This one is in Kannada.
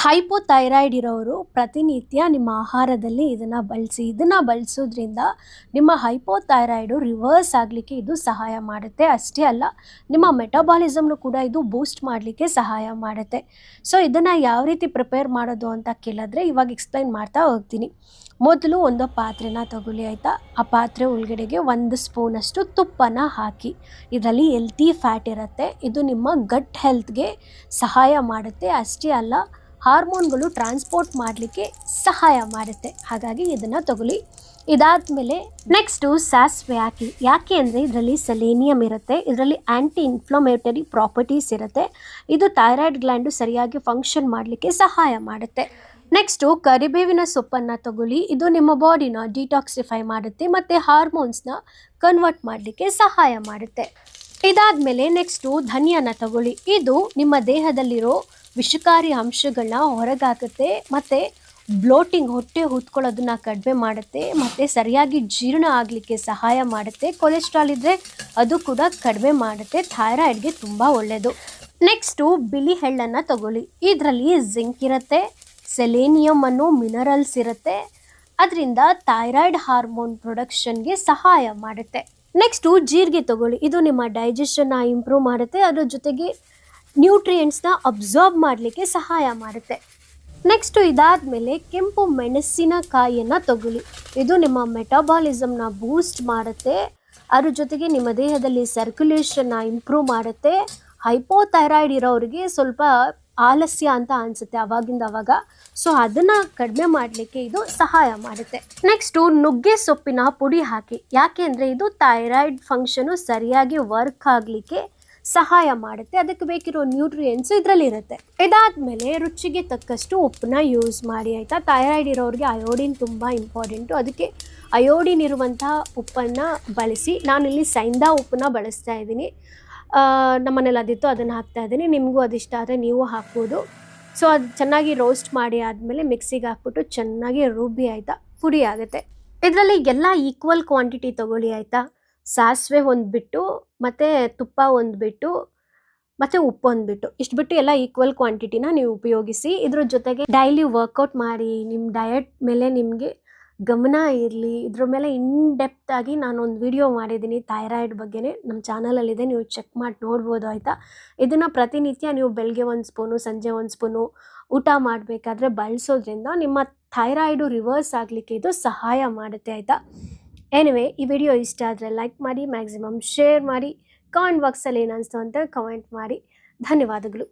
ಹೈಪೋಥೈರಾಯ್ಡ್ ಇರೋರು ಪ್ರತಿನಿತ್ಯ ನಿಮ್ಮ ಆಹಾರದಲ್ಲಿ ಇದನ್ನು ಬಳಸಿ, ಇದನ್ನು ಬಳಸೋದ್ರಿಂದ ನಿಮ್ಮ ಹೈಪೋಥೈರಾಯ್ಡು ರಿವರ್ಸ್ ಆಗಲಿಕ್ಕೆ ಇದು ಸಹಾಯ ಮಾಡುತ್ತೆ. ಅಷ್ಟೇ ಅಲ್ಲ, ನಿಮ್ಮ ಮೆಟಬಾಲಿಸಮ್ನು ಕೂಡ ಇದು ಬೂಸ್ಟ್ ಮಾಡಲಿಕ್ಕೆ ಸಹಾಯ ಮಾಡುತ್ತೆ. ಸೊ, ಇದನ್ನು ಯಾವ ರೀತಿ ಪ್ರಿಪೇರ್ ಮಾಡೋದು ಅಂತ ಕೇಳಿದ್ರೆ ಇವಾಗ ಎಕ್ಸ್ಪ್ಲೈನ್ ಮಾಡ್ತಾ ಹೋಗ್ತೀನಿ. ಮೊದಲು ಒಂದು ಪಾತ್ರೆನ ತಗೊಳ್ಳಿ ಆಯಿತಾ? ಆ ಪಾತ್ರೆ ಒಳಗಡೆಗೆ ಒಂದು ಸ್ಪೂನಷ್ಟು ತುಪ್ಪನ ಹಾಕಿ, ಇದರಲ್ಲಿ ಎಲ್ತಿ ಫ್ಯಾಟ್ ಇರುತ್ತೆ. ಇದು ನಿಮ್ಮ ಗಟ್ ಹೆಲ್ತ್ಗೆ ಸಹಾಯ ಮಾಡುತ್ತೆ. ಅಷ್ಟೇ ಅಲ್ಲ ಹಾರ್ಮೋನ್ಗಳು ಟ್ರಾನ್ಸ್ಪೋರ್ಟ್ ಮಾಡಲಿಕ್ಕೆ ಸಹಾಯ ಮಾಡುತ್ತೆ. ಹಾಗಾಗಿ ಇದನ್ನು ತಗೊಳ್ಳಿ. ಇದಾದಮೇಲೆ ನೆಕ್ಸ್ಟು ಸಾಸಿವೆ ಹಾಕಿ. ಯಾಕೆ ಅಂದರೆ ಇದರಲ್ಲಿ ಸೆಲೇನಿಯಮ್ ಇರುತ್ತೆ. ಇದರಲ್ಲಿ ಆ್ಯಂಟಿ ಇನ್ಫ್ಲಮೇಟರಿ ಪ್ರಾಪರ್ಟೀಸ್ ಇರುತ್ತೆ. ಇದು ಥೈರಾಯ್ಡ್ ಗ್ಲ್ಯಾಂಡು ಸರಿಯಾಗಿ ಫಂಕ್ಷನ್ ಮಾಡಲಿಕ್ಕೆ ಸಹಾಯ ಮಾಡುತ್ತೆ. ನೆಕ್ಸ್ಟು ಕರಿಬೇವಿನ ಸೊಪ್ಪನ್ನು ತಗೊಳ್ಳಿ. ಇದು ನಿಮ್ಮ ಬಾಡಿನ ಡಿಟಾಕ್ಸಿಫೈ ಮಾಡುತ್ತೆ ಮತ್ತು ಹಾರ್ಮೋನ್ಸ್ನ ಕನ್ವರ್ಟ್ ಮಾಡಲಿಕ್ಕೆ ಸಹಾಯ ಮಾಡುತ್ತೆ. ಇದಾದಮೇಲೆ ನೆಕ್ಸ್ಟು ಧನಿಯನ್ನ ತಗೊಳ್ಳಿ. ಇದು ನಿಮ್ಮ ದೇಹದಲ್ಲಿರೋ ವಿಷಕಾರಿ ಅಂಶಗಳನ್ನ ಹೊರಗಾಕುತ್ತೆ, ಮತ್ತು ಬ್ಲೋಟಿಂಗ್ ಹೊಟ್ಟೆ ಹೊತ್ಕೊಳ್ಳೋದನ್ನ ಕಡಿಮೆ ಮಾಡುತ್ತೆ, ಮತ್ತು ಸರಿಯಾಗಿ ಜೀರ್ಣ ಆಗಲಿಕ್ಕೆ ಸಹಾಯ ಮಾಡುತ್ತೆ. ಕೊಲೆಸ್ಟ್ರಾಲ್ ಇದ್ದರೆ ಅದು ಕೂಡ ಕಡಿಮೆ ಮಾಡುತ್ತೆ. ಥೈರಾಯ್ಡ್ಗೆ ತುಂಬ ಒಳ್ಳೆಯದು ನೆಕ್ಸ್ಟು ಬಿಳಿ ಎಳ್ಳನ್ನು ತಗೊಳ್ಳಿ. ಇದರಲ್ಲಿ ಜಿಂಕ್ ಇರುತ್ತೆ ಸೆಲೇನಿಯಮ್ ಅನ್ನೋ ಮಿನರಲ್ಸ್ ಇರುತ್ತೆ. ಅದರಿಂದ ಥೈರಾಯ್ಡ್ ಹಾರ್ಮೋನ್ ಪ್ರೊಡಕ್ಷನ್ಗೆ ಸಹಾಯ ಮಾಡುತ್ತೆ. ನೆಕ್ಸ್ಟು ಜೀರಿಗೆ ತಗೊಳ್ಳಿ. ಇದು ನಿಮ್ಮ ಡೈಜೆಷನ್ನ ಇಂಪ್ರೂವ್ ಮಾಡುತ್ತೆ. ಅದ್ರ ಜೊತೆಗೆ ನ್ಯೂಟ್ರಿಯೆಂಟ್ಸ್ನ ಅಬ್ಸಾರ್ಬ್ ಮಾಡಲಿಕ್ಕೆ ಸಹಾಯ ಮಾಡುತ್ತೆ. ನೆಕ್ಸ್ಟು ಇದಾದಮೇಲೆ ಕೆಂಪು ಮೆಣಸಿನಕಾಯಿಯನ್ನು ತಗೊಳ್ಳಿ. ಇದು ನಿಮ್ಮ ಮೆಟಾಬಾಲಿಸಮ್ನ ಬೂಸ್ಟ್ ಮಾಡುತ್ತೆ. ಅದ್ರ ಜೊತೆಗೆ ನಿಮ್ಮ ದೇಹದಲ್ಲಿ ಸರ್ಕ್ಯುಲೇಷನ್ನ ಇಂಪ್ರೂವ್ ಮಾಡುತ್ತೆ. ಹೈಪೋಥೈರಾಯ್ಡ್ ಇರೋರಿಗೆ ಸ್ವಲ್ಪ ಆಲಸ್ಯ ಅಂತ ಅನಿಸುತ್ತೆ ಅವಾಗಿಂದ ಅವಾಗ. ಸೊ ಅದನ್ನು ಕಡಿಮೆ ಮಾಡಲಿಕ್ಕೆ ಇದು ಸಹಾಯ ಮಾಡುತ್ತೆ. ನೆಕ್ಸ್ಟು ನುಗ್ಗೆ ಸೊಪ್ಪಿನ ಪುಡಿ ಹಾಕಿ. ಯಾಕೆ ಅಂದರೆ ಇದು ಥೈರಾಯ್ಡ್ ಫಂಕ್ಷನು ಸರಿಯಾಗಿ ವರ್ಕ್ ಆಗಲಿಕ್ಕೆ ಸಹಾಯ ಮಾಡುತ್ತೆ. ಅದಕ್ಕೆ ಬೇಕಿರೋ ನ್ಯೂಟ್ರಿಯೆಂಟ್ಸ್ ಇದರಲ್ಲಿರುತ್ತೆ ಇದಾದಮೇಲೆ ರುಚಿಗೆ ತಕ್ಕಷ್ಟು ಉಪ್ಪನ್ನ ಯೂಸ್ ಮಾಡಿ, ಆಯಿತಾ? ಥೈರಾಯ್ಡ್ ಇರೋರಿಗೆ ಅಯೋಡಿನ್ ತುಂಬ ಇಂಪಾರ್ಟೆಂಟು ಅದಕ್ಕೆ ಅಯೋಡಿನ್ ಇರುವಂತಹ ಉಪ್ಪನ್ನು ಬಳಸಿ. ನಾನಿಲ್ಲಿ ಸೈಂದಾ ಉಪ್ಪನ್ನ ಬಳಸ್ತಾ ಇದ್ದೀನಿ. ನಮ್ಮನೇಲಿ ಅದಿತ್ತು ಅದನ್ನು ಹಾಕ್ತಾ ಇದ್ದೀನಿ. ನಿಮಗೂ ಅದಿಷ್ಟ ಆದರೆ ನೀವು ಹಾಕ್ಬೋದು. ಸೊ ಅದು ಚೆನ್ನಾಗಿ ರೋಸ್ಟ್ ಮಾಡಿ ಆದಮೇಲೆ ಮಿಕ್ಸಿಗೆ ಹಾಕ್ಬಿಟ್ಟು ಚೆನ್ನಾಗಿ ರುಬ್ಬಿ ಆಯಿತಾ? ಪುಡಿ ಆಗುತ್ತೆ. ಇದರಲ್ಲಿ ಎಲ್ಲ ಈಕ್ವಲ್ ಕ್ವಾಂಟಿಟಿ ತೊಗೊಳ್ಳಿ ಆಯಿತಾ? ಸಾಸಿವೆ ಒಂದು ಬಿಟ್ಟು ಮತ್ತು ತುಪ್ಪ ಒಂದು ಬಿಟ್ಟು ಮತ್ತು ಉಪ್ಪು ಒಂದು ಬಿಟ್ಟು ಇಷ್ಟು ಬಿಟ್ಟು ಎಲ್ಲ ಈಕ್ವಲ್ ಕ್ವಾಂಟಿಟಿನ ನೀವು ಉಪಯೋಗಿಸಿ, ಇದ್ರ ಜೊತೆಗೆ ಡೈಲಿ ವರ್ಕೌಟ್ ಮಾಡಿ ನಿಮ್ಮ ಡಯಟ್ ಮೇಲೆ ನಿಮಗೆ ಗಮನ ಇರಲಿ, ಇದ್ರ ಮೇಲೆ ಇನ್ ಡೆಪ್ತ್ ಆಗಿ ನಾನೊಂದು ವಿಡಿಯೋ ಮಾಡಿದ್ದೀನಿ ಥೈರಾಯ್ಡ್ ಬಗ್ಗೆನೇ. ನಮ್ಮ ಚಾನಲಲ್ಲಿದೆ, ನೀವು ಚೆಕ್ ಮಾಡಿ, ನೋಡ್ಬೋದು, ಆಯಿತಾ? ಇದನ್ನು ಪ್ರತಿನಿತ್ಯ ನೀವು ಬೆಳಗ್ಗೆ ಒಂದು ಸ್ಪೂನು ಸಂಜೆ ಒಂದು ಸ್ಪೂನು ಊಟ ಮಾಡಬೇಕಾದ್ರೆ ಬಳಸೋದ್ರಿಂದ ನಿಮ್ಮ ಥೈರಾಯ್ಡು ರಿವರ್ಸ್ ಆಗಲಿಕ್ಕೆ ಇದು ಸಹಾಯ ಮಾಡುತ್ತೆ, ಆಯಿತಾ? ಎನಿವೆ ಈ ವಿಡಿಯೋ ಇಷ್ಟ ಆದರೆ ಲೈಕ್ ಮಾಡಿ ಮ್ಯಾಕ್ಸಿಮಮ್ ಶೇರ್ ಮಾಡಿ ಕಾಮೆಂಟ್ ಬಾಕ್ಸಲ್ಲಿ ಏನು ಅನಿಸ್ತು ಅಂತ ಕಮೆಂಟ್ ಮಾಡಿ. ಧನ್ಯವಾದಗಳು.